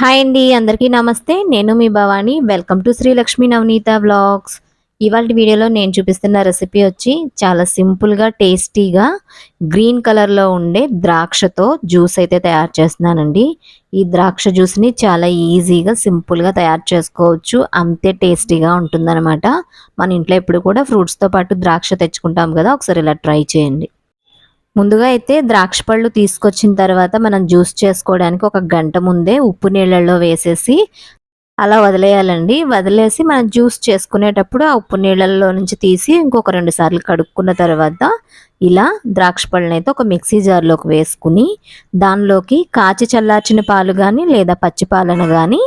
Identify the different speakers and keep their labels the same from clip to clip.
Speaker 1: Hi అండి అందరికీ నమస్తే. నేను మీ Bhavani. Welcome to Srilakshmi Navaneetha vlogs ఇవాళ వీడియోలో నేను చూపిస్తున్న రెసిపీ వచ్చి చాలా సింపుల్గా టేస్టీగా గ్రీన్ కలర్లో ఉండే ద్రాక్షతో జ్యూస్ అయితే తయారు చేస్తున్నానండి. ఈ ద్రాక్ష జ్యూస్ని చాలా ఈజీగా సింపుల్గా తయారు చేసుకోవచ్చు. అంతే టేస్టీగా ఉంటుందన్నమాట. మన ఇంట్లో ఎప్పుడు కూడా ఫ్రూట్స్తో పాటు ద్రాక్ష తెచ్చుకుంటాం కదా ఒకసారి ఇలా ట్రై చేయండి. ముందుగా అయితే ద్రాక్ష పళ్ళు తీసుకొచ్చిన తర్వాత మనం జ్యూస్ చేసుకోవడానికి ఒక గంట ముందే ఉప్పు నీళ్ళల్లో వేసేసి అలా వదిలేయాలండి. వదిలేసి మనం జ్యూస్ చేసుకునేటప్పుడు ఆ ఉప్పు నీళ్ళల్లో నుంచి తీసి ఇంకొక రెండు సార్లు కడుక్కున్న తర్వాత ఇలా ద్రాక్ష పళ్ళని అయితే ఒక మిక్సీ జార్లోకి వేసుకుని దానిలోకి కాచి చల్లార్చిన పాలు కానీ లేదా పచ్చి పాలను కానీ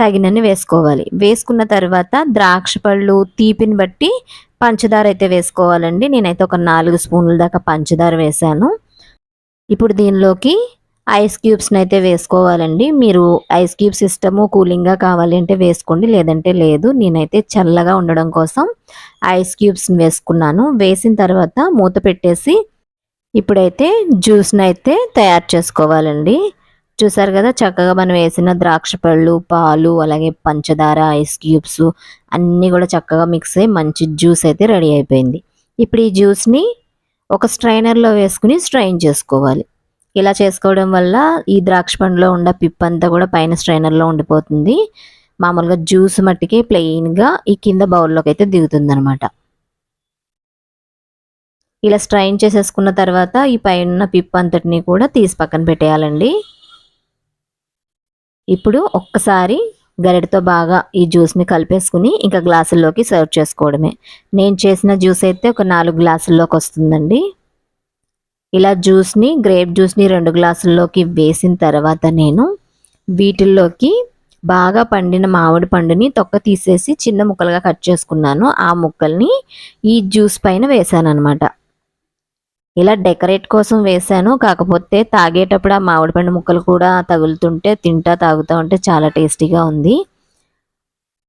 Speaker 1: తగినన్ని వేసుకోవాలి. వేసుకున్న తర్వాత ద్రాక్ష పళ్ళు తీపిని బట్టి పంచదార అయితే వేసుకోవాలండి. నేనైతే ఒక నాలుగు స్పూన్ల దాకా పంచదార వేసాను ఇప్పుడు దీనిలోకి ఐస్ క్యూబ్స్ని అయితే వేసుకోవాలండి. మీరు ఐస్ క్యూబ్స్ ఇష్టము కూలింగ్గా కావాలి అంటే వేసుకోండి. లేదంటే లేదు. నేనైతే చల్లగా ఉండడం కోసం ఐస్ క్యూబ్స్ని వేసుకున్నాను. వేసిన తర్వాత మూత పెట్టేసి ఇప్పుడైతే జ్యూస్ని అయితే తయారు చేసుకోవాలండి. చూసారు కదా చక్కగా మనం వేసిన ద్రాక్ష పళ్ళు పాలు అలాగే పంచదార ఐస్ క్యూబ్స్ అన్నీ కూడా చక్కగా మిక్స్ అయ్యి మంచి జ్యూస్ అయితే రెడీ అయిపోయింది. ఇప్పుడు ఈ జ్యూస్ని ఒక స్ట్రైనర్లో వేసుకుని స్ట్రైన్ చేసుకోవాలి. ఇలా చేసుకోవడం వల్ల ఈ ద్రాక్ష పండులో ఉన్న పిప్ అంతా కూడా పైన స్ట్రైనర్లో ఉండిపోతుంది. మామూలుగా జ్యూస్ మట్టికి ప్లెయిన్గా ఈ కింద బౌల్లోకి అయితే దిగుతుంది అనమాట ఇలా స్ట్రైన్ చేసేసుకున్న తర్వాత ఈ పైన పిప్ అంతటిని కూడా తీసి పక్కన పెట్టేయాలండి. ఇప్పుడు ఒక్కసారి గరిటతో బాగా ఈ జ్యూస్ని కలిపేసుకుని ఇంకా గ్లాసుల్లోకి సర్వ్ చేసుకోవడమే. నేను చేసిన జ్యూస్ అయితే ఒక నాలుగు గ్లాసుల్లోకి వస్తుందండి. ఇలా జ్యూస్ని గ్రేప్ జ్యూస్ని రెండు గ్లాసుల్లోకి వేసిన తర్వాత నేను వీటిల్లోకి బాగా పండిన మామిడి పండుని తొక్క తీసేసి చిన్న ముక్కలుగా కట్ చేసుకున్నాను. ఆ ముక్కల్ని ఈ జ్యూస్ పైన వేసాను అనమాట ఇలా డెకరేట్ కోసం వేసాను కాకపోతే తాగేటప్పుడు ఆ మామిడి పండు ముక్కలు కూడా తగులుతుంటే తింటా తాగుతూ ఉంటే చాలా టేస్టీగా ఉంది.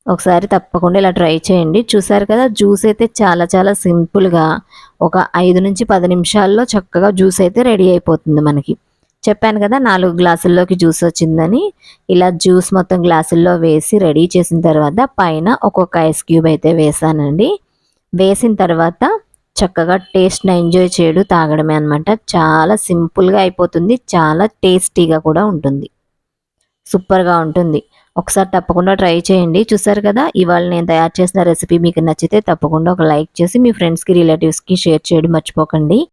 Speaker 1: ఒకసారి తప్పకుండా ఇలా ట్రై చేయండి. చూసారు కదా జ్యూస్ అయితే చాలా చాలా సింపుల్గా ఒక ఐదు నుంచి పది నిమిషాల్లో చక్కగా జ్యూస్ అయితే రెడీ అయిపోతుంది మనకి. చెప్పాను కదా నాలుగు గ్లాసుల్లోకి జ్యూస్ వచ్చిందని. ఇలా జ్యూస్ మొత్తం గ్లాసుల్లో వేసి రెడీ చేసిన తర్వాత పైన ఒక్కొక్క ఐస్ క్యూబ్ అయితే వేసానండి. వేసిన తర్వాత చక్కగా టేస్ట్ని ఎంజాయ్ చేయడు తాగడమే అనమాట చాలా సింపుల్గా అయిపోతుంది చాలా టేస్టీగా కూడా ఉంటుంది. సూపర్గా ఉంటుంది. ఒకసారి తప్పకుండా ట్రై చేయండి. చూసారు కదా ఇవాళ నేను తయారు చేసిన రెసిపీ మీకు నచ్చితే తప్పకుండా ఒక లైక్ చేసి మీ ఫ్రెండ్స్కి రిలేటివ్స్కి షేర్ చేయడం మర్చిపోకండి.